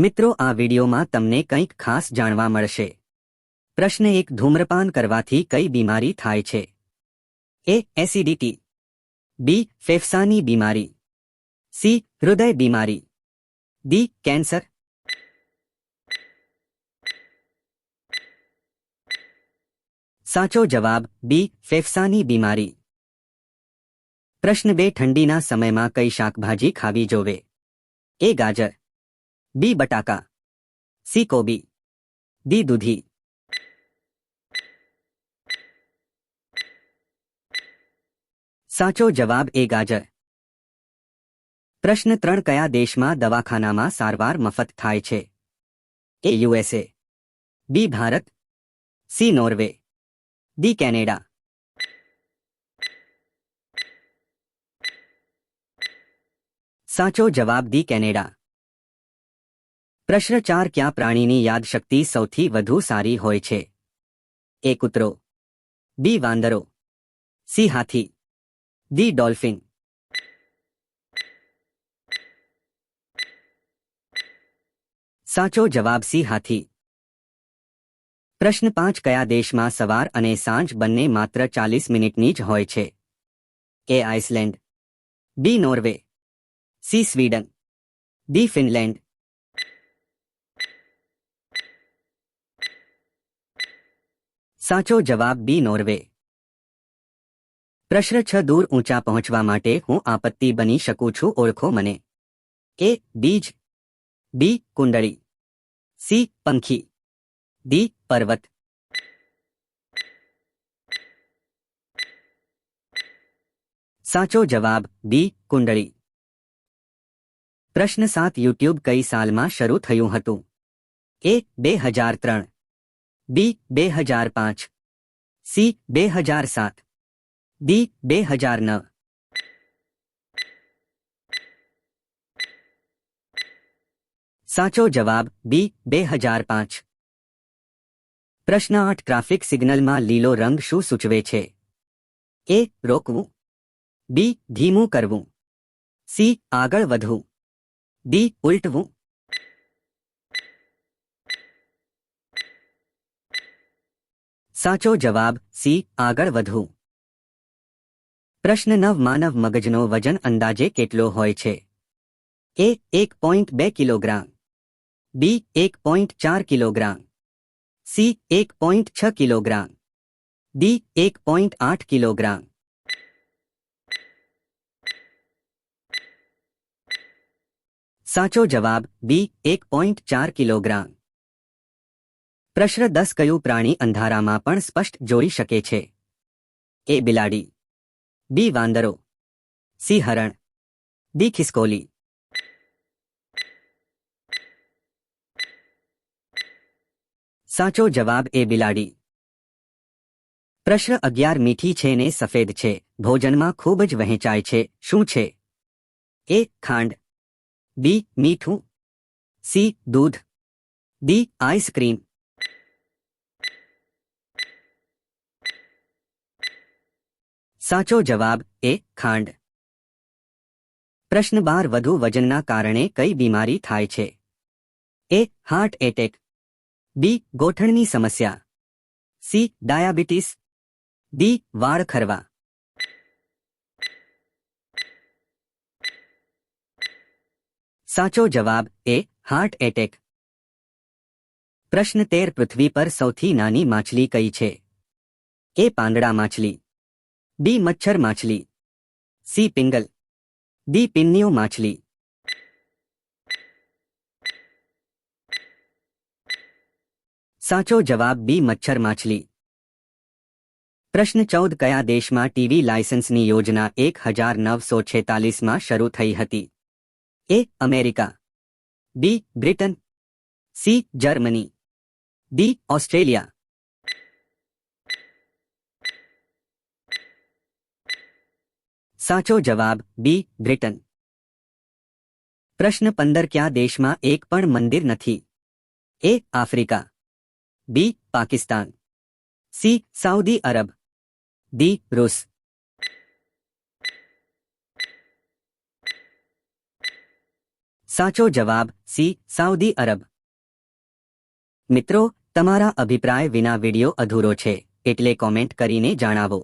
મિત્રો, આ વિડીયોમાં તમને કંઈક ખાસ જાણવા મળશે. પ્રશ્ન એક, ધૂમ્રપાન કરવાથી કઈ બીમારી થાય છે? એ, એસિડિટી. બી, ફેફસાની બીમારી. સી, હૃદય બીમારી. D, cancer. સાચો જવાબ, બી, ફેફસાની બીમારી. પ્રશ્ન બે, ઠંડીના સમયમાં કઈ શાકભાજી ખાવી જોવે? એ, ગાજર. બી બટાકા સી કોબી ડી દૂધી સાચો જવાબ એ ગાજર પ્રશ્ન ત્રણ કયા દેશમાં દવાખાનામાં સારવાર મફત થાય છે A USA B Bharat C Norway D Canada સાચો જવાબ દી કેનેડા પ્રશ્ન ચાર, ક્યાં પ્રાણીની યાદશક્તિ સૌથી વધુ સારી હોય છે? એ કૂતરો. બી, વાંદરો. સી, હાથી. D, dolphin. સાચો જવાબ સી, હાથી. પ્રશ્ન પાંચ, કયા દેશમાં સવાર અને સાંજ બંને માત્ર ચાલીસ મિનિટની જ હોય છે? A, Iceland. B, Norway. C, Sweden. D, Finland. સાચો જવાબ બી નોર્વે. પ્રશ્ન છ, દૂર ઊંચા પહોંચવા માટે હું આપત્તિ બની શકું છું, ઓળખો મને. એ, બીજ. બી, કુંડળી. સી, પંખી. ડી, પર્વત. સાચો જવાબ બી, કુંડળી. પ્રશ્ન સાત, યુટ્યુબ કઈ સાલમાં શરૂ થયું હતું? એ, બે હજાર ત્રણ. બી બે હજાર પાંચ. સી બે હજાર સાત. ડી બે હજાર નવ. સાચો જવાબ બી બે હજાર પાંચ. પ્રશ્ન આઠ. ટ્રાફિક સિગ્નલમાં લીલો રંગ શું સૂચવે છે? એ રોકવું. બી ધીમું કરવું. સી આગળ વધવું. ડી ઉલટવું. સાચો જવાબ સી, આગળ વધવું પ્રશ્ન નવ, માનવ મગજનો વજન અંદાજે કેટલો હોય છે? એ, એક પોઈન્ટ બે કિલોગ્રામ. બી, એક પોઈન્ટ ચાર કિલોગ્રામ. સી, એક પોઈન્ટ છ કિલોગ્રામ. ડી, એક પોઈન્ટ આઠ કિલોગ્રામ. સાચો જવાબ બી, એક પોઈન્ટ ચાર કિલોગ્રામ. પ્રશ્ન દસ કયું પ્રાણી અંધારામાં પણ સ્પષ્ટ જોઈ શકે છે? એ બિલાડી, બી વાંદરો, સી હરણ, ડી ખિસકોલી. સાચો જવાબ એ બિલાડી. પ્રશ્ન અગિયાર મીઠી છે ને સફેદ છે? ભોજનમાં ખૂબ જ વહેંચાય છે. શું છે? એ ખાંડ, બી મીઠું, સી દૂધ, ડી આઈસ્ક્રીમ. સાચો જવાબ એ ખાંડ. પ્રશ્ન બાર, વધુ વજનના કારણે કઈ બીમારી થાય છે? એ હાર્ટ એટેક બી, ગોઠણની સમસ્યા. C, diabetes. ડી, વાળ ખરવા. સાચો જવાબ એ હાર્ટ એટેક પ્રશ્ન તેર, પૃથ્વી પર સૌથી નાની માછલી કઈ છે? એ, પાંદડા માછલી. બી મચ્છર માછલી સી પિંગલ ડી પિન્નીઓ માછલી સાચો જવાબ બી મચ્છર માછલી પ્રશ્ન ચૌદ કયા દેશમાં ટીવી લાયસન્સની યોજના એક હજાર નવસો છેતાલીસમાં શરૂ થઈ હતી A America B Britain C Germany D Australia સાચો જવાબ બી બ્રિટન પ્રશ્ન પંદર કયા દેશમાં એક પણ મંદિર નથી A Africa B Pakistan C Saudi Arab D રૂસ સાચો જવાબ સી સાઉદી અરબ મિત્રો તમારા અભિપ્રાય વિના વિડિયો અધૂરો છે એટલે કોમેન્ટ કરીને જણાવો